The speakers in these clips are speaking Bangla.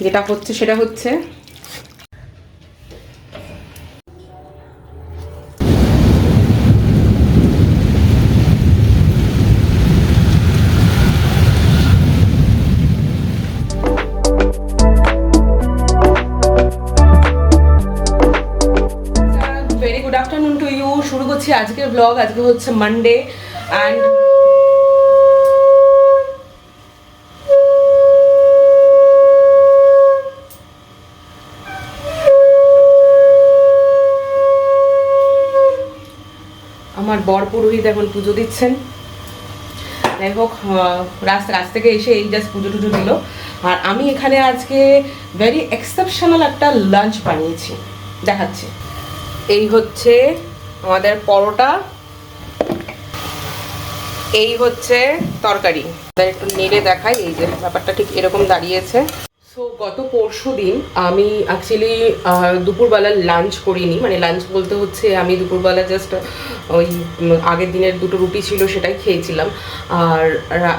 যেটা হচ্ছে সেটা হচ্ছে very good afternoon to you শুরু করছি আজকের ব্লগ আজকে হচ্ছে মানডে অ্যান্ড বর পুরোহিত এখন পুজো দিচ্ছেন। যাই হোক রাস্তা রাস্তা থেকে এসে এই জাস্ট পুজো টুজো দিল। আর আমি এখানে আজকে ভেরি এক্সেপশনাল একটা লাঞ্চ বানিয়েছি। দেখাচ্ছি। এই হচ্ছে আমাদের পরোটা। এই হচ্ছে তরকারি। একটু নেড়ে দেখাই, এই যে ব্যাপারটা ঠিক এরকম দাঁড়িয়েছে। গত পরশু দিন আমি অ্যাকচুয়ালি দুপুরবেলা লাঞ্চ করিনি। মানে লাঞ্চ বলতে হচ্ছে আমি দুপুরবেলা জাস্ট ওই আগের দিনের দুটো রুটি ছিল সেটাই খেয়েছিলাম। আর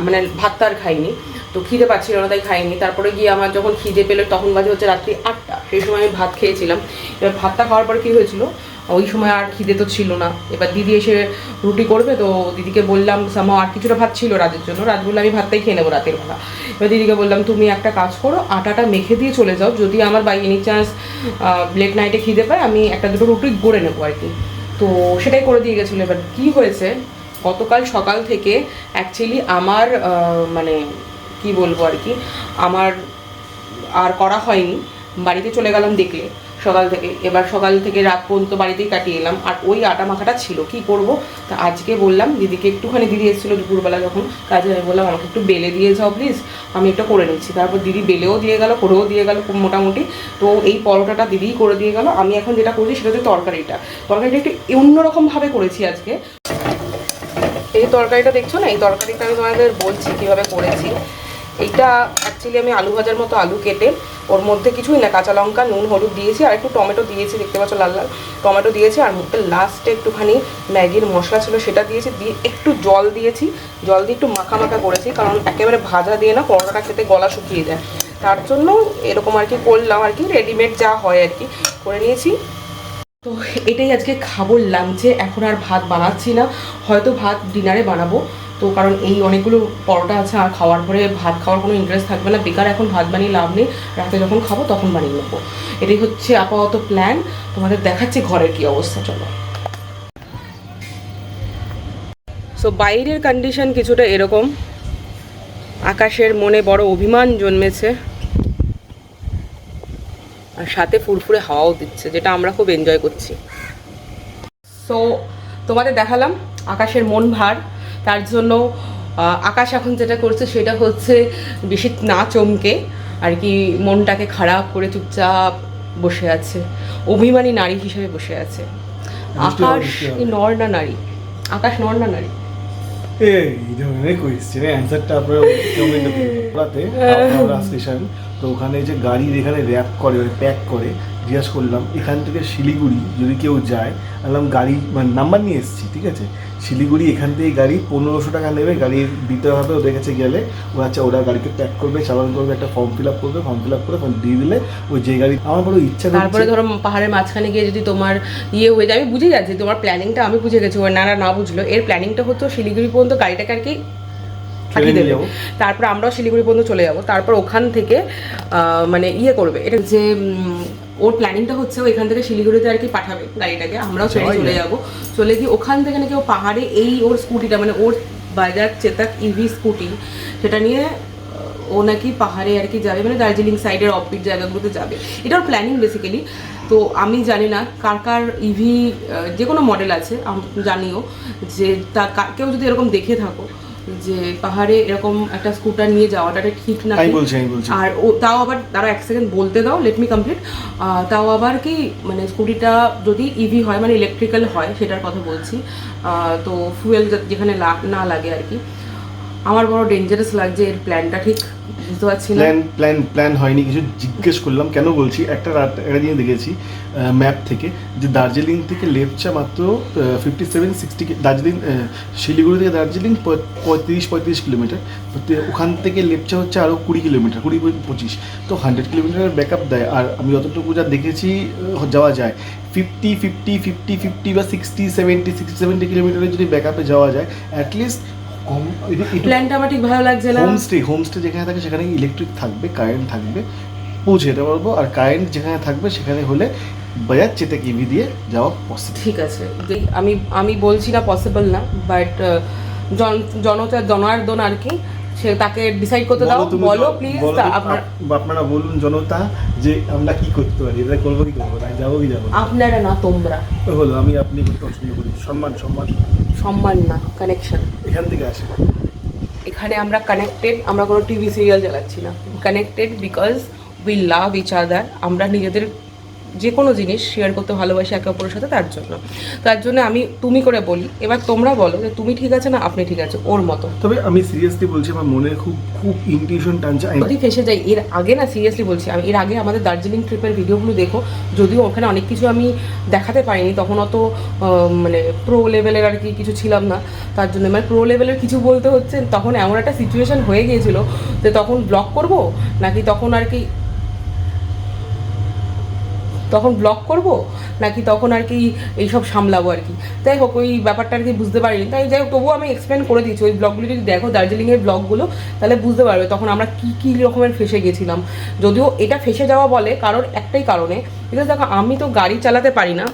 মানে ভাত আর খাইনি। তো খিদে পাচ্ছিল না, তাই খাইনি। তারপরে গিয়ে আমার যখন খিদে পেল, তখন বাজে হচ্ছে রাত্রি আটটা। সেই সময় আমি ভাত খেয়েছিলাম। এবার ভাতটা খাওয়ার পর কী হয়েছিল? ওই সময় আর খিদে তো ছিল না। এবার দিদি এসে রুটি করবে তো দিদিকে বললাম, সামা আর কিছুটা ভাত ছিল রাতের জন্য। রাত বললে, আমি ভাতটাই খেয়ে নেব রাতের বেলা। এবার দিদিকে বললাম, তুমি একটা কাজ করো, আটাটা মেখে দিয়ে চলে যাও। যদি আমার বাই এনি চান্স লেট নাইটে খিদে পায়, আমি একটা দুটো রুটি গড়ে নেব আর কি। তো সেটাই করে দিয়ে গেছিল। এবার কী হয়েছে, গতকাল সকাল থেকে অ্যাকচুয়ালি আমার মানে কি বলব আর কি, আমার আর করা হয়নি। বাড়িতে চলে গেলাম দেখলে। সকাল থেকে, এবার সকাল থেকে রাত পর্যন্ত বাড়িতেই কাটিয়ে এলাম। আর ওই আটা মাখাটা ছিল। কি করব? তা আজকে বললাম, দিদিকে একটুখানি, দিদি এসেছিল দুপুরবেলা যখন কাজে আমি বললাম, আমাকে একটু বেলে দিয়ে যাও প্লিজ আমি এটা করে নিচ্ছি। তারপর দিদি বেলেও দিয়ে গেল, করেও দিয়ে গেল খুব মোটামুটি। তো এই পরোটাটা দিদিই করে দিয়ে গেল। আমি এখন যেটা করছি সেটা হচ্ছে তরকারিটা। তরকারিটা একটু অন্যরকমভাবে করেছি আজকে। এই তরকারিটা দেখছ না? এই তরকারিটা আমি তোমাদের বলছি কীভাবে করেছি। এইটা অ্যাকচুয়ালি আমি আলু ভাজার মতো আলু কেটে ওর মধ্যে কিছুই না, কাঁচা লঙ্কা, নুন, হলুদ দিয়েছি আর একটু টমেটো দিয়েছি, দেখতে পাচ্ছ লাল লাল। টমেটো দিয়েছি আর মুখে লাস্টে একটুখানি ম্যাগির মশলা ছিল, সেটা দিয়েছি, দিয়ে একটু জল দিয়েছি। জল দিয়ে একটু মাখা মাখা করেছি, কারণ একেবারে ভাজা দিয়ে না পরোটাটা খেতে গলা শুকিয়ে যায়। তার জন্য এরকম আর কি করলাম আর কি রেডিমেড যা হয় আর কি করে নিয়েছি। তো এটাই আজকে খাব লাঞ্চে এখন আর ভাত বানাচ্ছি না, হয়তো ভাত ডিনারে বানাবো। তো কারণ এই অনেকগুলো পরোটা আছে, আর খাওয়ার পরে ভাত খাওয়ার কোনো ইন্টারেস্ট থাকবে না। বেকার এখন ভাত বানিয়ে লাভ নেই, রাতে যখন খাব তখন বানিয়ে নেব। এটাই হচ্ছে আপাতত প্ল্যান তোমাদের দেখাচ্ছি ঘরের কি অবস্থা, চলো। সো বাইরের কন্ডিশন কিছুটা এরকম। আকাশের মনে বড় অভিমান জন্মেছে। আর সাথে ফুরফুরে হাওয়াও দিচ্ছে, যেটা আমরা খুব এনজয় করছি। সো তোমাদের দেখালাম আকাশের মন ভার। তার জন্য আকাশ এখন যেটা করছে সেটা হচ্ছে বেশি না চমকে আর কি মনটাকে খারাপ করে চুপচাপ বসে আছে অভিমানী নারী হিসেবে বসে আছে। আকাশ নর না নারী আকাশ নর না নারী। এই ধরনের কোয়েশ্চেনের অ্যান্সারটা আপনারা কমেন্টে স্টেশন তো ওখানে যে গাড়ির এখানে র্যাপ করে মানে প্যাক করে জিজ্ঞাসা করলাম এখান থেকে শিলিগুড়ি যদি কেউ যায় বললাম গাড়ি মানে নাম্বার নিয়ে এসেছি ঠিক আছে? শিলিগুড়ি, এখান থেকে গাড়ি পনেরোশো টাকা নেবে, গাড়ির দিতে হবে ওদের কাছে গেলে। ও আচ্ছা ওরা গাড়িকে প্যাক করবে, চালান করবে, একটা ফর্ম ফিল আপ করবে ফর্ম ফিল আপ করে ফর্ম দিয়ে দিলে ওই যে গাড়ি, আমার বড় ইচ্ছা তারপরে ধরো পাহাড়ের মাঝখানে গিয়ে যদি তোমার ইয়ে হয়ে যায়, আমি বুঝে যাচ্ছি তোমার প্ল্যানিংটা আমি বুঝে গেছি ওর না না বুঝলো। এর প্ল্যানিংটা হতো শিলিগুড়ি পর্যন্ত গাড়িটাকে আর কি পাঠিয়ে দেবে। তারপর আমরাও শিলিগুড়ি পর্যন্ত চলে যাব। তারপর ওখান থেকে মানে ইয়ে করবে। এটা যে ওর প্ল্যানিংটা হচ্ছে ও এখান থেকে শিলিগুড়িতে আর কি পাঠাবে গাড়িটাকে। আমরাও যাওয়াই চলে যায়। যাব। চলে গিয়ে ওখান থেকে নাকি ও পাহাড়ে এই ওর স্কুটিটা মানে ওর বাজাজ চেতাক ইভি স্কুটি সেটা নিয়ে ও নাকি পাহাড়ে আর কি যাবে। মানে দার্জিলিং সাইডের অফবিট জায়গাগুলোতে যাবে। এটা ওর প্ল্যানিং বেসিক্যালি তো আমি জানি না কার কার ইভি যে কোনো মডেল আছে জানিও যে তা কেউ যদি এরকম দেখে থাকো যে পাহাড়ে এরকম একটা স্কুটার নিয়ে যাওয়াটা ঠিক না আমি বলছি আমি বলছি। আর ও তাও আবার তারা এক সেকেন্ড বলতে দাও লেট মি কমপ্লিট তাও আবার কি মানে স্কুটিটা যদি ইভি হয় মানে ইলেকট্রিক্যাল হয় সেটার কথা বলছি। তো ফুয়েল যেখানে না লাগে আর কি। আমার বড় ডেঞ্জারাস লাগছে, এর প্ল্যানটা ঠিক বুঝতে পারছি না। প্ল্যান প্ল্যান প্ল্যান হয়নি, কিছু জিজ্ঞেস করলাম, কেন বলছি? একটা রাত একটা জিনিস দেখেছি ম্যাপ থেকে, যে দার্জিলিং থেকে লেপচা মাত্র fifty seven sixty Darjeeling Siliguri থেকে দার্জিলিং পঁয়ত্রিশ পঁয়ত্রিশ কিলোমিটার। ওখান থেকে লেপচা হচ্ছে আরও কুড়ি কিলোমিটার, কুড়ি পঁচিশ। তো হান্ড্রেড কিলোমিটারের ব্যাকআপ দেয়, আর আমি যতটুকু যা দেখেছি যাওয়া যায়। ফিফটি ফিফটি ফিফটি ফিফটি বা সিক্সটি সেভেন্টি সিক্সটি সেভেন্টি কিলোমিটারে যদি ব্যাকআপে যাওয়া যায় অ্যাটলিস্ট প্ল্যানটা আমার ঠিক ভালো লাগছে না? হোমস্টে হোমস্টে যেখানে থাকে সেখানে ইলেকট্রিক থাকবে কারেন্ট থাকবে। পৌঁছে যেতে পারব আর কারেন্ট যেখানে থাকবে সেখানে হলে বাজার চেতে কিবি দিয়ে যাওয়া পসিবল ঠিক আছে। আমি আমি বলছি না পসিবল না বাট জন জনতা জনার্দন আর কি সে তাকে ডিসাইড করতে দাও বলো প্লিজ আপনারা বলুন জনতা যে আমরা কি করতে পারি এটা করব কি করব না যাব কি যাব আপনারা না তোমরা। হলো আমি আপনি করতে পছন্দ করি। সম্মান সম্মান। সম্মান না কানেকশন এখান থেকে আসে। এখানে আমরা কানেক্টেড আমরা কোনো টিভি সিরিয়াল চালাচ্ছি না। Connected because we love each other আমরা নিজেদের যে কোনো জিনিস শেয়ার করতে ভালোবাসি একে অপরের সাথে তার জন্য। তার জন্য আমি তুমি করে বলি এবার তোমরা বলো যে তুমি ঠিক আছে না আপনি ঠিক আছে ওর মতো। তবে আমি সিরিয়াসলি বলছি আমার মনে খুব খুব ইনটিউশন টানছে যদি ফেসে যাই এর আগে না সিরিয়াসলি বলছি আমি এর আগে আমাদের দার্জিলিং ট্রিপের ভিডিওগুলো দেখো যদিও ওখানে অনেক কিছু আমি দেখাতে পারিনি তখন অত মানে প্রো লেভেলের আর কি কিছু ছিলাম না। তার জন্য মানে প্রো লেভেলের কিছু বলতে হচ্ছে তখন এমন একটা সিচুয়েশন হয়ে গিয়েছিল যে তখন ব্লগ করব নাকি তখন আর কি তখন ব্লগ করব? নাকি তখন আর কি এইসব সামলাবো আর কি? যাই হোক, ওই ব্যাপারটা আর কি বুঝতে পারিনি। তাই যাই হোক, তবুও আমি এক্সপ্লেন করে দিচ্ছি ওই ব্লগগুলো যদি দেখো দার্জিলিংয়ের ব্লগগুলো তাহলে বুঝতে পারবে তখন আমরা কী কী রকমের ফেসে গেছিলাম। যদিও এটা ফেসে যাওয়া বলে কারণ একটাই কারণে। বিকজ দেখো, আমি তো গাড়ি চালাতে পারি না।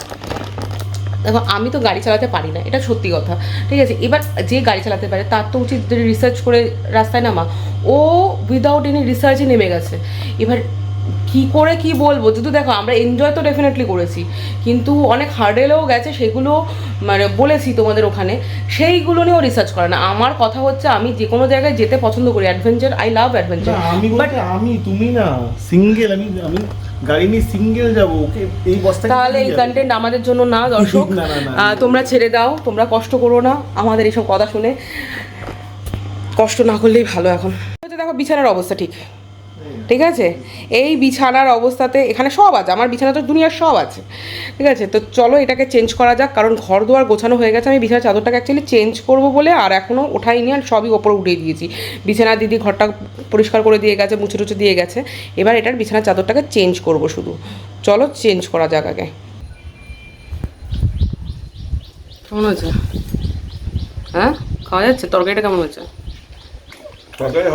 দেখো, আমি তো গাড়ি চালাতে পারি না। এটা সত্যি কথা। ঠিক আছে, এবার যে গাড়ি চালাতে পারে, তার তো উচিত রিসার্চ করে রাস্তায় নামা। ও উইদাউট এনি রিসার্চে নেমে গেছে। এবার কি করে কি বলব? যদি দেখো আমরা এনজয় তো ডেফিনেটলি করেছি। কিন্তু অনেক হার্ডেলেও গেছে সেগুলো মানে বলেছি তোমাদের ওখানে। সেইগুলো নিয়েও রিসার্চ করে না। আমার কথা হচ্ছে আমি যে কোনো জায়গায় যেতে পছন্দ করি। অ্যাডভেঞ্চার আই লাভ অ্যাডভেঞ্চার আমি আমি তুমি না সিঙ্গেল আমি আমি গাড়ি নিয়ে সিঙ্গেল যাব ওকে এই বস্তায় তাহলে এই কন্টেন্ট আমাদের জন্য না দর্শক। তোমরা ছেড়ে দাও তোমরা কষ্ট করো না। আমাদের এইসব কথা শুনে কষ্ট না করলেই ভালো এখন। দেখো বিছানার অবস্থা ঠিক। ঠিক আছে? এই বিছানার অবস্থাতে এখানে সব আছে, আমার বিছানা তো দুনিয়ার সব আছে। ঠিক আছে? তো চলো এটাকে চেঞ্জ করা যাক, কারণ ঘর দুয়ার গোছানো হয়ে গেছে, আমি বিছানার চাদরটাকে অ্যাকচুয়ালি চেঞ্জ করব বলে আর এখনও ওঠাইনি, আর সবই ওপরে উঠিয়ে দিয়েছি। বিছানার দিদি ঘরটা পরিষ্কার করে দিয়ে গেছে, মুছে টুছে দিয়ে গেছে। এবার এটার বিছানার চাদরটাকে চেঞ্জ করব শুধু। চলো চেঞ্জ করা যাক আগে। কেমন হয়েছে? হ্যাঁ? খাওয়া যাচ্ছে? তরকারিটা কেমন হয়েছে? তরকারি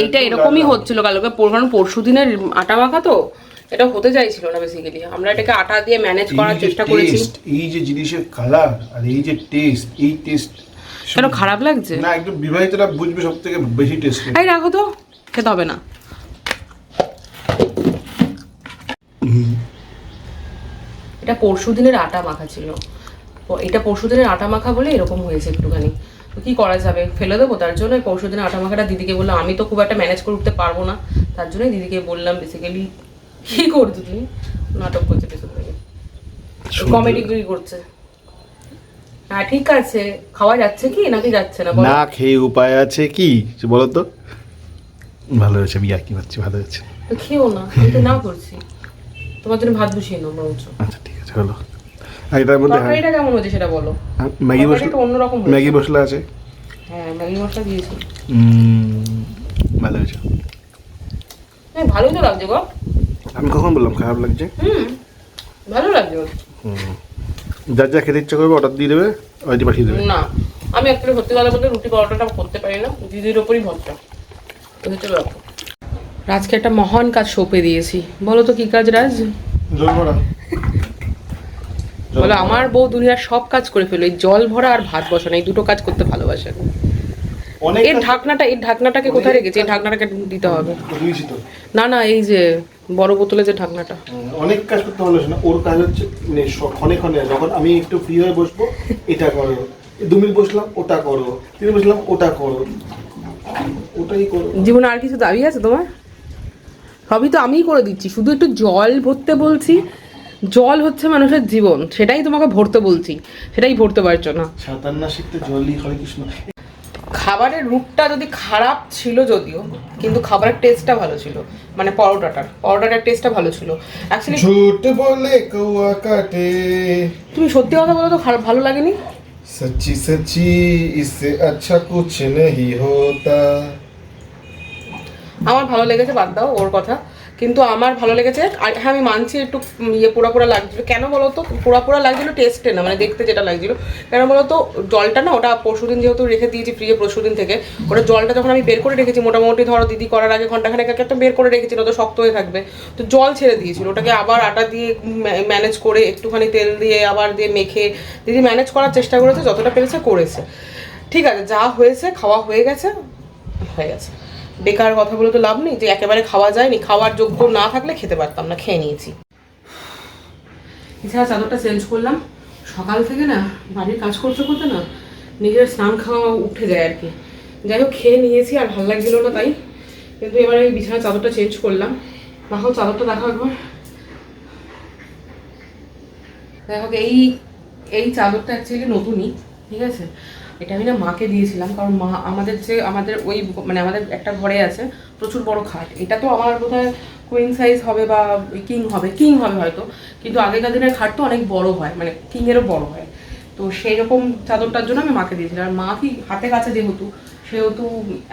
এইটা এরকমই হচ্ছিল কালকে কারণ পরশু দিনের আটা মাখা তো এটা হতে চাইছিল না বেসিক্যালি আমরা এটাকে আটা দিয়ে ম্যানেজ করার চেষ্টা করেছি। এই যে জিনিসের কালার আর এই যে টেস্ট এই টেস্ট কেন খারাপ লাগছে? না একদম বিবাহিতরা বুঝবে সব থেকে বেশি টেস্ট এই রাখো তো খেতে হবে না। এটা পরশু দিনের আটা মাখা ছিল। এটা পরশু দিনের আটা মাখা বলে এরকম হয়েছে একটুখানি। তো কি করা যাবে? ফেলে দেবো? তার জন্য পরশু দিনের আটা মাখাটা দিদিকে বললাম আমি তো খুব একটা ম্যানেজ করে উঠতে পারব না। তার জন্যই দিদিকে বললাম বেসিক্যালি কি করছ তুমি? নাটক করছে পেছন থেকে। কমেডি করছে। হ্যাঁ ঠিক আছে। খাওয়া যাচ্ছে কি নাকি যাচ্ছে না? না খেয়ে উপায় আছে কি? বলো তো। ভালো হয়েছে আমি আর কি পাচ্ছি ভালো হয়েছে। খেও না না করছি। তোমার জন্য ভাত বসিয়ে নাও বরঞ্চ আচ্ছা ঠিক আছে হলো। এটার মধ্যে হ্যাঁ, কেমন হয়েছে সেটা বলো? ম্যাগি মশলা একটু অন্যরকম। ম্যাগি মশলা আছে? হ্যাঁ ম্যাগি মশলা দিয়েছি। ভালো হয়েছে। হ্যাঁ ভালোই তো লাগছে গো। আমি কখন বললাম খারাপ লাগছে? হুম ভালো লাগছে। হুম। যার যা খেতে ইচ্ছা করবে অর্ডার দিয়ে দেবে ওইটি পাঠিয়ে দেবে। না আমি অ্যাকচুয়ালি সত্যি কথা বলতে রুটি পরোটাটা করতে পারি না দিদির ওপরই ভরটা হচ্ছে ব্যাপার। রাজকে একটা মহান কাজ সঁপে দিয়েছি। বলো তো কি কাজ রাজ? জল ভরা বলো আমার বউ দুনিয়ার সব কাজ করে ফেলো এই জল ভরা আর ভাত বসানো এই দুটো কাজ করতে ভালোবাসে। এর ঢাকনাটা এই ঢাকনাটাকে কোথায় রেখেছি? এই ঢাকনাটাকে দিতে হবে। না না এই যে বড় বোতলে যে ঢাকনাটা। অনেক কাজ করতে ভালো না। ওর কাজ হচ্ছে মানে ক্ষণে ক্ষণে। যখন আমি একটু ফ্রি হয়ে বসবো এটা করো। দু মিনিট বসলাম ওটা করো। তিন বসলাম ওটা করো। ওটাই করো। জীবনে আর কিছু দাবি আছে তোমার? সবই তো আমিই করে দিচ্ছি। শুধু একটু জল ভরতে বলছি জল হচ্ছে মানুষের জীবন সেটাই তোমাকে ভরতে বলছি সেটাই ভরতে পারছ না। সাঁতার না শিখতে জলই হরে কৃষ্ণ। খাবারের রুটটা যদি খারাপ ছিল যদিও কিন্তু খাবারের টেস্টটা ভালো ছিল মানে পরোটাটার পরোটাটার টেস্টটা ভালো ছিল। অ্যাকচুয়ালি ঝুট বলে কৌয়া কাটে তুমি সত্যি কথা বলো তো খারাপ ভালো লাগেনি? সচ্চি সচ্চি ইসে আচ্ছা কুছ নেহি হোতা আমার ভালো লেগেছে বাদ দাও ওর কথা। কিন্তু আমার ভালো লেগেছে। আর হ্যাঁ আমি মানছি একটু ইয়ে পোড়া পোড়া লাগছিল। কেন বলো তো পোড়া পোড়া লাগছিল টেস্টে না মানে দেখতে যেটা লাগছিল। কেন বলো তো জলটা না, ওটা পরশুদিন যেহেতু রেখে দিয়েছি ফ্রিজে পরশুদিন থেকে, ওটা জলটা যখন আমি বের করে রেখেছি, মোটামুটি ধরো দিদি করার আগে ঘন্টাখানেক আগে একটা বের করে রেখেছিল তো শক্ত হয়ে থাকবে। তো জল ছেড়ে দিয়েছিল, ওটাকে আবার আটা দিয়ে ম্যানেজ করে একটুখানি তেল দিয়ে, আবার দিয়ে মেখে, দিদি ম্যানেজ করার চেষ্টা করেছে, যতটা পেরেছে করেছে। ঠিক আছে, যা হয়েছে, খাওয়া হয়ে গেছে হয়ে গেছে। বেকার কথা বলে তো লাভ নেই, যে একেবারে খাওয়া যায়নি, খাওয়ার যোগ্য না থাকলে খেতে পারতাম না, খেয়ে নিয়েছি। এছাড়া চাদরটা চেঞ্জ করলাম। সকাল থেকে না, বাড়ির কাজ করতে করতে না, নিজের স্নান খাওয়া উঠে যায় আর কি। যাই হোক, খেয়ে নিয়েছি, আর ভালো লাগছিল না তাই। কিন্তু এবারে আমি বিছানার চাদরটা চেঞ্জ করলাম। দেখো চাদরটা দেখো একবার। দেখো এই এই চাদরটা অ্যাকচুয়ালি নতুনই, ঠিক আছে? এটা আমি না মাকে দিয়েছিলাম, কারণ মা আমাদের যে, আমাদের ওই মানে আমাদের একটা ঘরে আছে, প্রচুর বড় খাট। এটা তো আমার বোধ হয় কুইন সাইজ হবে বা কিং হবে কিং হবে হয়তো, কিন্তু আগেকার দিনের খাট তো অনেক বড় হয় মানে কিংয়েরও বড় হয়। তো সেই রকম চাদরটার জন্য আমি মাকে দিয়েছিলাম। আর মা কি হাতে কাছে যেহেতু, সেহেতু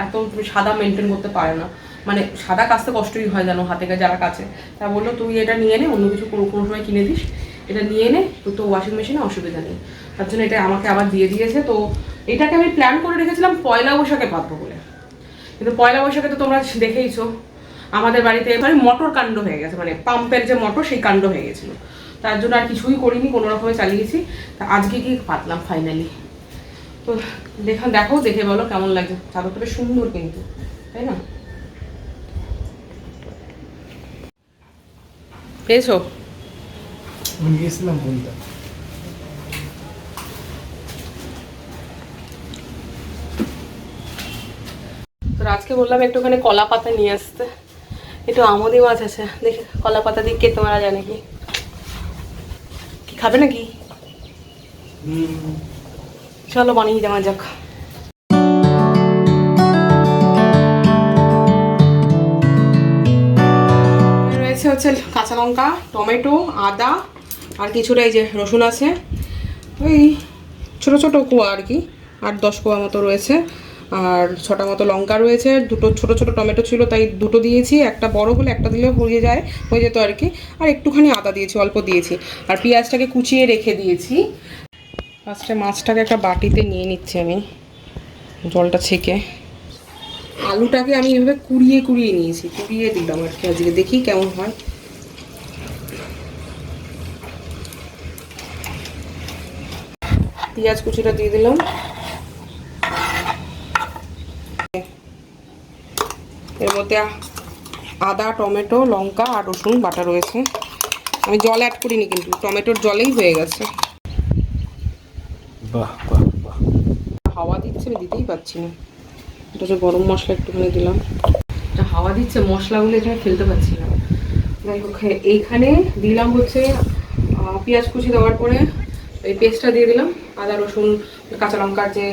এত সাদা মেনটেন করতে পারে না। মানে সাদা কাচতে কষ্টই হয় জানো হাতে যারা কাছে। তা বলল, তুই এটা নিয়ে নে, অন্য কিছু কোনো কোনো সময় কিনে দিস। এটা নিয়ে নে, তো তো ওয়াশিং মেশিনে অসুবিধা নেই। তার জন্য এটা আমাকে আবার দিয়ে দিয়েছে। তো এটাকে আমি প্ল্যান করে রেখেছিলাম পয়লা বৈশাখে পাতবো বলে। কিন্তু পয়লা বৈশাখে তো তোমরা দেখেইছো, আমাদের বাড়িতে মানে মটর কাণ্ড হয়ে গেছে মানে পাম্পের যে মটর সেই কাণ্ড হয়ে গেছিল। তার জন্য আর কিছুই করিনি, কোনো রকমে চালিয়েছি। তা আজকে কি পাতলাম ফাইনালি তো দেখা, দেখো, দেখে বলো কেমন লাগছে। চাদরটা বেশ সুন্দর কিন্তু, তাই না? পেয়েছ? গিয়েছিলাম বলতে। আজকে বললাম একটুখানি কলা পাতা নিয়ে আসতে। একটু আমদি মাছ আছে, দেখি কলা পাতা দিয়ে কেটে মারা যায় নাকি কি খাবে নাকি? চলো বানিয়ে দেওয়া যাক। রয়েছে হচ্ছে কাঁচা লঙ্কা, টমেটো, আদা, আর কিছুটা এই যে রসুন আছে। ওই ছোট ছোট কোয়া আর কি, আট দশ কোয়া মতো রয়েছে। আর ছটা মতো লঙ্কা রয়েছে, দুটো ছোট ছোট টমেটো ছিল, তাই দুটো দিয়েছি, একটা বড় হলে একটা দিলে হয়ে যায়, হয়ে যেত আর কি। আর একটুখানি আদা দিয়েছি, অল্প দিয়েছি। আর পেঁয়াজটাকে কুচিয়ে রেখে দিয়েছি। ফার্স্টে মাছটাকে একটা বাটিতে নিয়ে নিচ্ছি আমি, জলটা ছেঁকে। আলুটাকে আমি এভাবে কুড়িয়ে কুড়িয়ে নিয়েছি, কুড়িয়ে দিলাম আর কি আজকে, দেখি কেমন হয়। পেঁয়াজ কুচিটা দিয়ে দিলাম। এর মধ্যে আদা টমেটো লঙ্কা আর রসুন বাটা রয়েছে। আমি জল অ্যাড করিনি কিন্তু টমেটোর জলেই হয়ে গেছে। বাহ বাহ বাহ। হাওয়া দিচ্ছে আমি দিতেই পাচ্ছি না। এটা হচ্ছে গরম মশলা একটুখানি দিলাম। এটা হাওয়া দিচ্ছে মশলাগুলো এখানে ফেলতে পারছি না। যাই হোক হ্যাঁ, এইখানে দিলাম হচ্ছে পেঁয়াজ কুচি দেওয়ার পরে এই পেস্টটা দিয়ে দিলাম। আদা রসুন কাঁচা লঙ্কার যে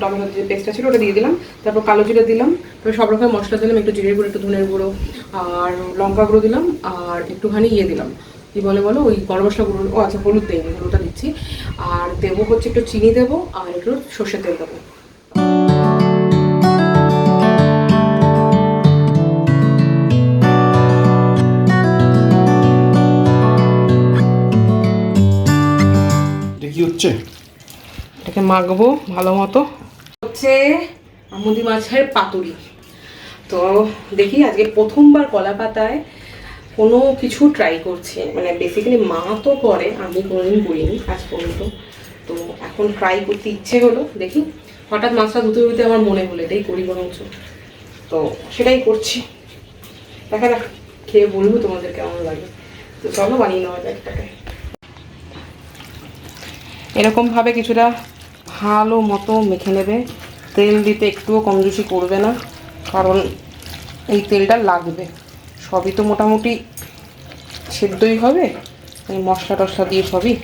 টমেটোর যে পেস্টটা ছিল ওটা দিয়ে দিলাম। তারপর কালো জিরে দিলাম। সব রকমের মশলা দিলাম একটু জিরের গুঁড়ো একটু ধনের গুঁড়ো আর লঙ্কা গুঁড়ো দিলাম আর একটুখানি ইয়ে দিলাম। কি বলে বলো? ওই গরম মশলা গুঁড়ো ও আচ্ছা হলুদ দেয়নি হলুদটা দিচ্ছি। আর দেবো হচ্ছে একটু চিনি দেবো আর একটু সর্ষের তেল দেবো। কি হচ্ছে? এটাকে মাখবো ভালো মতো। হচ্ছে আমুদি মাছের পাতুরি। তো দেখি আজকে প্রথমবার কলা পাতায় কোনো কিছু ট্রাই করছি। মানে বেসিক্যালি মা তো করে, আমি কোনোদিন করিনি আজ পর্যন্ত। তো এখন ট্রাই করতে ইচ্ছে হলো, দেখি। হঠাৎ মাছটা ধুতে ধুতে আমার মনে হলো, এটাই করি বরঞ্চ। তো সেটাই করছি। দেখা যাক, খেয়ে বলব তোমাদের কেমন লাগে। তো চলো বানিয়ে নেওয়া একটাকে এরকমভাবে কিছুটা ভালো মতো মেখে নেবে। তেল দিতে একটুও কমজুসি করবে না। কারণ এই তেলটা লাগবে। সবই তো মোটামুটি সেদ্ধই হবে। এই মশলা টশলা দিয়ে সবই।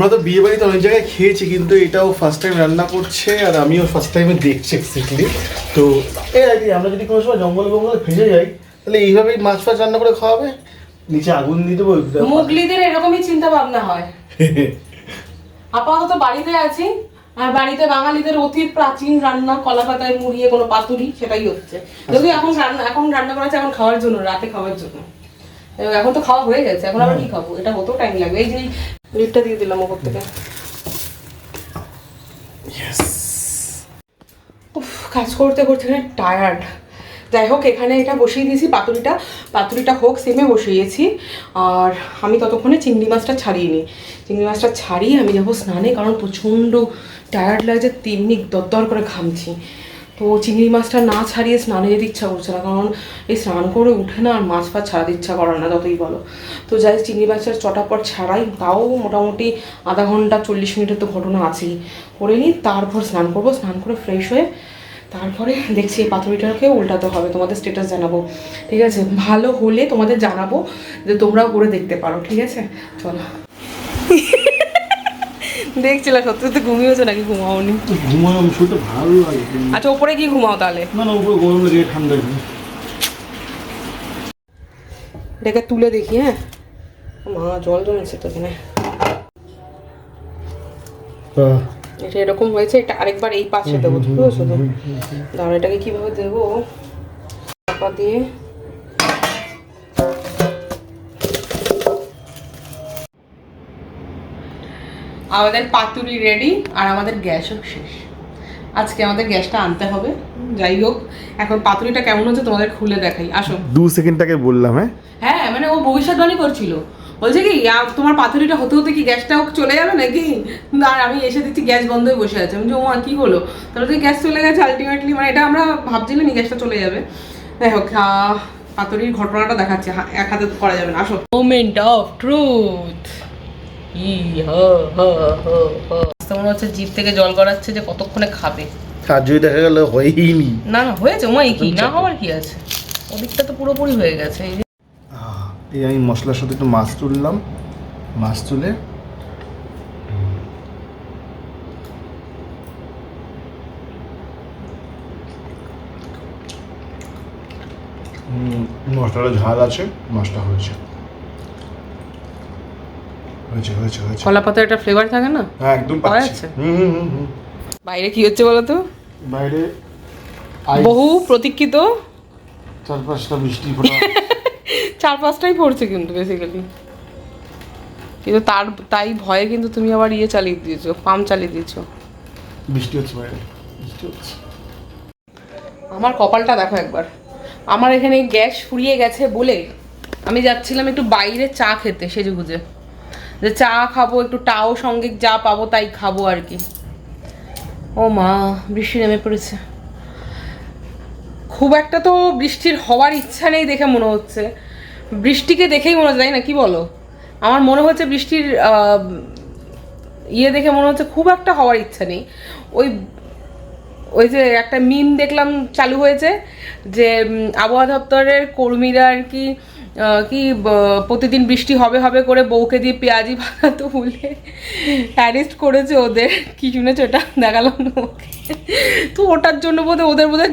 আমরা তো বিয়ে বাড়িতে অনেক জায়গায় খেয়েছি কিন্তু এটাও ফার্স্ট টাইম রান্না করছে আর আমিও ফার্স্ট টাইমে দেখছি এক্স্যাক্টলি তো এই আর কি আমরা যদি কোনো সময় জঙ্গলে জঙ্গলে ফেসে যাই তাহলে এইভাবেই মাছ ফাছ রান্না করে খাওয়াবে? নিচে আগুন দিয়ে দেবো মুগলিদের এরকমই চিন্তা ভাবনা হয়। আপাতত বাড়িতে আছি আর বাড়িতে বাঙালিদের অতি প্রাচীন রান্না কলা পাতায় মুড়িয়ে কোনো পাতুরি সেটাই হচ্ছে। যদি এখন রান্না এখন রান্না করা হচ্ছে এখন খাওয়ার জন্য রাতে খাওয়ার জন্য। এখন তো খাওয়া হয়ে গেছে এখন আবার কি খাব? এটা হতেও টাইম লাগবে। এই যে লিটটা দিয়ে দিলাম ওপর থেকে। উফ কাজ করতে করতে টায়ার্ড যাই হোক এখানে এটা বসিয়ে দিয়েছি পাতুরিটা পাতুরিটা হোক সেমে বসিয়েছি। আর আমি ততক্ষণে চিংড়ি মাছটা ছাড়িয়ে নিই। চিংড়ি মাছটা ছাড়িয়ে আমি যাব স্নানে কারণ প্রচণ্ড টায়ার্ড লাগছে তেমনি দরদর করে ঘামছি। তো চিংড়ি মাছটা না ছাড়িয়ে স্নানে যেতে ইচ্ছা করছে না, কারণ এই স্নান করে উঠে না আর মাছ ফাছ ছাড়াতে ইচ্ছা করে না, যতই বলো। তো যাই চিংড়ি মাছের চটাপট ছাড়াই, তাও মোটামুটি আধা ঘণ্টা চল্লিশ মিনিটের তো ঘটনা আছেই। করে নিই, তারপর স্নান করব, স্নান করে ফ্রেশ হয়ে তারপরে দেখছি এই পাথরিটাকে উল্টাতে হবে, তোমাদের স্টেটাস জানাব। ঠিক আছে? ভালো হলে তোমাদের জানাব, যে তোমরাও করে দেখতে পারো, ঠিক আছে? চলো। দেখছিলাম সত্যি সত্যি ঘুমিয়েছো নাকি ঘুমাওনি? ঘুমানো শুতে ভালো লাগে আচ্ছা ওপরে গিয়ে ঘুমাও তাহলে? না না উপরে গরম লাগে ঠান্ডা লাগে এটাকে তুলে দেখি হ্যাঁ? মা জল জমেছে তো এখানে। এটা এরকম হয়েছে এটা আরেকবার এই পাশে দেবো বুঝেছ? তো দাঁড়া এটাকে কীভাবে দেবো? চাপা দিয়ে। আমাদের পাতুরি রেডি আর আমাদের গ্যাসও শেষ। আজকে আমাদের গ্যাসটা আনতে হবে। যাই হোক এখন পাতুরিটা কেমন হচ্ছে তোমাদের খুলে দেখাই। আসো। দু সেকেন্ডটাকে বললাম হ্যাঁ? হ্যাঁ মানে ও ভবিষ্যৎবাণী করছিল। বলছে কি তোমার পাথরিটা হতে হতে কি গ্যাসটাও চলে যাবে নাকি? আর আমি এসে দিচ্ছি গ্যাস বন্ধ হয়ে বসে আছে। আমি যে ও কি হলো? তাহলে তো গ্যাস চলে গেছে আলটিমেটলি মানে এটা আমরা ভাবছিলাম নি গ্যাসটা চলে যাবে। যাই হোক আহ, পাতুরির ঘটনাটা দেখাচ্ছে। হা- এক হাতে করা যাবে না। আসো। মোমেন্ট অফ ট্রুথ ই হ হ হ হ। মনে হচ্ছে জিভ থেকে জল গড়াচ্ছে যে কতক্ষণে খাবে। আর যদি দেখা গেল হয়ইনি। না না হয়েছে কি? না হওয়ার কি আছে? ওদিকটা তো পুরোপুরি হয়ে গেছে এই আমি মশলার সাথে একটু মাছ তুললাম। মাছ তুলে। মশলাটা ঝাল আছে মাছটা হয়েছে। হয়েছে হয়েছে হয়েছে। কলা পাতার একটা ফ্লেভার থাকে না? হ্যাঁ একদম পাচ্ছি? হুম হুম হুম হুম। বাইরে কি হচ্ছে বলো তো বাইরে বহু প্রতীক্ষিত। চার পাঁচটা বৃষ্টি ফোটা চার পাঁচটাই পড়ছে কিন্তু বেসিক্যালি কিন্তু তার তাই ভয়ে কিন্তু তুমি আবার ইয়ে চালিয়ে দিয়েছ পাম্প চালিয়ে দিয়েছ। বৃষ্টি হচ্ছে বাইরে বৃষ্টি হচ্ছে। আমার কপালটা দেখো একবার। আমার এখানে গ্যাস ফুরিয়ে গেছে বলে আমি যাচ্ছিলাম একটু বাইরে চা খেতে সেজে গুজে। যে চা খাব, একটু টাও সঙ্গে যা পাবো তাই খাব আর কি। ও মা, বৃষ্টি নেমে পড়েছে। খুব একটা তো বৃষ্টির হওয়ার ইচ্ছা নেই দেখে মনে হচ্ছে। বৃষ্টিকে দেখেই মনে হচ্ছে, তাই না? কি বলো? আমার মনে হচ্ছে বৃষ্টির ইয়ে দেখে মনে হচ্ছে খুব একটা হওয়ার ইচ্ছা নেই। ওই ওই যে একটা মিম দেখলাম চালু হয়েছে যে আবহাওয়া দপ্তরের কর্মীরা আর কি কি প্রতিদিন বৃষ্টি হবে হবে করে বউকে দিয়ে পেঁয়াজি বানাতো বলে অ্যারেস্ট করেছে ওদের। কি শুনেছো? ওটা দেখালাম না ওকে। তো ওটার জন্য বোধহয়, ওদের বোধহয়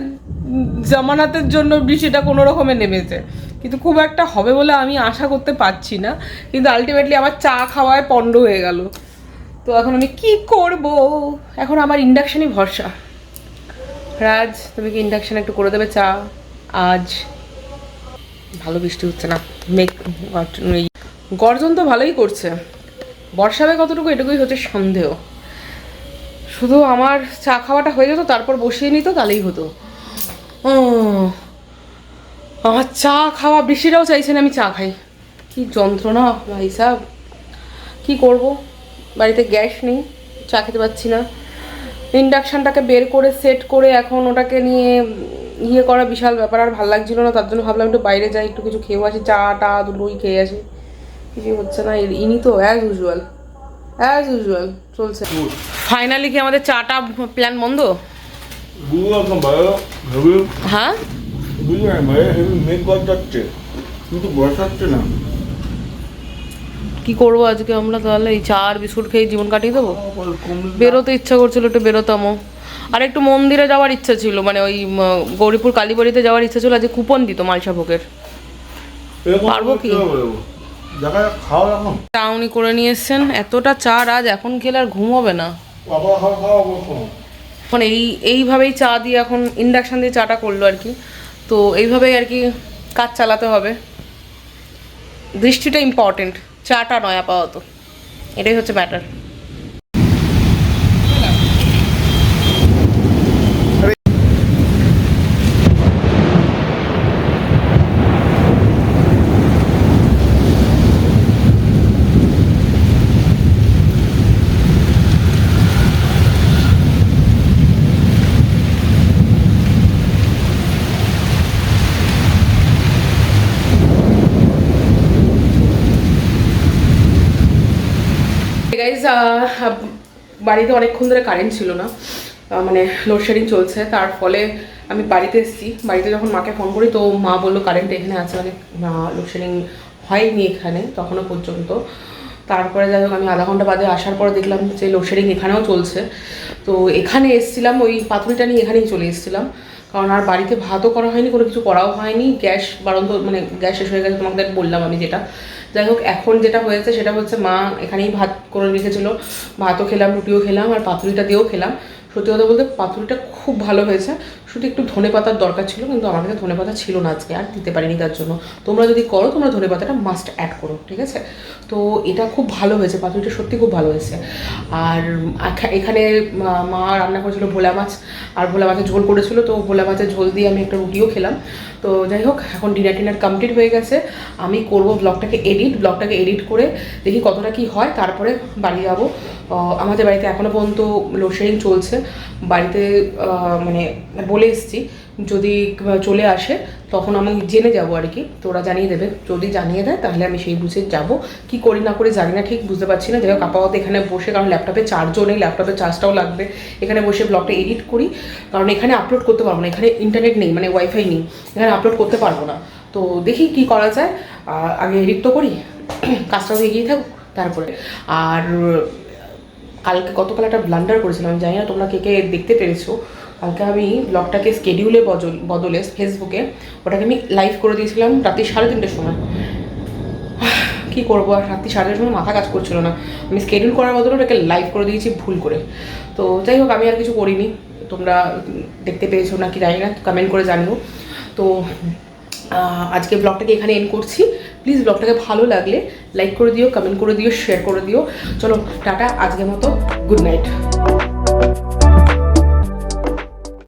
জামানাতের জন্য বৃষ্টিটা কোনো রকমে নেমেছে। কিন্তু খুব একটা হবে বলে আমি আশা করতে পারছি না। কিন্তু আলটিমেটলি আমার চা খাওয়ায় পণ্ড হয়ে গেল। তো এখন আমি কি করব? এখন আমার ইন্ডাকশানই ভরসা। রাজ, তুমি কি ইন্ডাকশান একটু করে দেবে চা? আজ। ভালো বৃষ্টি হচ্ছে না। মেঘ গর্জন- তো ভালোই করছে। বর্ষাবে কতটুকু এটুকুই হচ্ছে সন্দেহ। শুধু আমার চা খাওয়াটা হয়ে যেত তারপর বসিয়ে নিত তাহলেই হতো। উম, আমার চা খাওয়া বৃষ্টিটাও চাইছেন আমি চা খাই। কি যন্ত্রণা ভাই সাহ কি করব? বাড়িতে গ্যাস নেই চা খেতে পাচ্ছি না। ইন্ডাকশানটাকে বের করে সেট করে এখন ওটাকে নিয়ে ইয়ে করা বিশাল ব্যাপার আর ভালো লাগছিল না তার জন্য ভাবলাম একটু বাইরে যাই একটু কিছু খেয়েও আসি চা টা দুটোই খেয়ে আসি। কিছুই হচ্ছে না ইনি তো অ্যাজ ইউজুয়াল অ্যাজ ইউজুয়াল চলছে। ফাইনালি কি আমাদের চাটা প্ল্যান বন্ধ? হ্যাঁ? কিন্তু না। কি করব আজকে আমরা তাহলে? এই চা আর বিস্কুট খেয়ে জীবন কাটিয়ে দেবো? বেরোতে ইচ্ছা করছিল একটু বেরোতামও। আর একটু মন্দিরে যাওয়ার ইচ্ছা ছিল মানে ওই গৌরীপুর কালীবাড়িতে যাওয়ার ইচ্ছা ছিল আজকে কুপন দিত মালসা ভোগের পারব কি? করতে হবে বলব। দেখা যাক খাওয়া এখন? চা উনি করে নিয়ে এসছেন এতটা চা আজ এখন খেলে আর ঘুম হবে না? এখন এই এইভাবেই চা দিয়ে এখন ইন্ডাকশান দিয়ে চাটা করল আর কি। তো এইভাবেই আর কি কাজ চালাতে হবে। দৃষ্টিটা ইম্পর্টেন্ট চাটা নয় আপাতত। এটাই হচ্ছে ম্যাটার বাড়িতে অনেকক্ষণ ধরে কারেন্ট ছিল না। মানে লোডশেডিং চলছে। তার ফলে আমি বাড়িতে এসেছি। বাড়িতে যখন মাকে ফোন করি, তো মা বলল কারেন্ট এখানে আছে। মানে লোডশেডিং হয়নি এখানে, তখনও পর্যন্ত। তারপরে যাই হোক, আমি আধা ঘণ্টা বাদে আসার পরে দেখলাম যে লোডশেডিং এখানেও চলছে। তো এখানে এসেছিলাম, ওই পাথুরিটা নিয়ে এখানেই চলে এসেছিলাম। কারণ আর বাড়িতে ভাতও করা হয়নি, কোনো কিছু করাও হয়নি। গ্যাস বারন্ত মানে গ্যাস শেষ হয়ে গেছে, তোমাদের বললাম আমি যেটা। যাই হোক, এখন যেটা হয়েছে সেটা হচ্ছে মা এখানেই ভাত করে রেখেছিল। ভাতও খেলাম, রুটিও খেলাম, আর পাতুরিটা দিয়েও খেলাম। সত্যি কথা বলতে পাতুরিটা খুব ভালো হয়েছে। শুধু একটু ধনে পাতার দরকার ছিল, কিন্তু আমার কাছে ধনে পাতা ছিল না আজকে, আর দিতে পারিনি তার জন্য। তোমরা যদি করো, তোমরা ধনে পাতাটা মাস্ট অ্যাড করো, ঠিক আছে? তো এটা খুব ভালো হয়েছে, পাতুরিটা সত্যি খুব ভালো হয়েছে। আর এখানে মা- রান্না করেছিল ভোলা মাছ, আর ভোলা মাছের ঝোল করেছিল, তো ভোলা মাছের ঝোল দিয়ে আমি একটা রুটিও খেলাম। তো যাই হোক, এখন ডিনার টিনার কমপ্লিট হয়ে গেছে। আমি করব ব্লগটাকে এডিট ব্লগটাকে এডিট করে দেখি কতটা কি হয়, তারপরে বাড়ি যাব। আমাদের বাড়িতে এখনও পর্যন্ত লোডশেডিং চলছে। বাড়িতে মানে বলে এসেছি, যদি চলে আসে, তখন আমি জেনে যাব আর কি। তো ওরা জানিয়ে দেবে। যদি জানিয়ে দেয়, তাহলে আমি সেই বুঝে যাব। কি করি না করে জানি না, ঠিক বুঝতে পারছি না। যাই হোক এখানে বসে, কারণ ল্যাপটপে চার্জও নেই, ল্যাপটপে চার্জটাও লাগবে। এখানে বসে ব্লগটা এডিট করি, কারণ এখানে আপলোড করতে পারব না। এখানে ইন্টারনেট নেই মানে ওয়াইফাই নেই। এখানে আপলোড করতে পারব না। তো দেখি কি করা যায়। আগে এডিট তো করি, কাজটা এগিয়ে থাকুক, তারপরে। আর কালকে গতকাল একটা ব্লান্ডার করেছিলাম আমি জানি না তোমরা কে কে দেখতে পেরেছ। কালকে আমি ব্লগটাকে স্কেডিউলে বদল বদলে ফেসবুকে, ওটাকে আমি লাইভ করে দিয়েছিলাম রাত্রি সাড়ে তিনটের সময়। কি করব আর, রাত্রি সাড়ে সময় মাথা কাজ করছিল না। আমি স্কেডিউল করার বদলে ওটাকে লাইভ করে দিয়েছি ভুল করে। তো যাই হোক, আমি আর কিছু করিনি। তোমরা দেখতে পেয়েছ না কি জানি না কমেন্ট করে জানিও। তো আজকে ব্লগটাকে এখানে এন্ড করছি। প্লিজ ব্লগটাকে ভালো লাগলে লাইক করে দিও কমেন্ট করে দিও শেয়ার করে দিও। চলো, টাটা, আজকের মতো গুড নাইট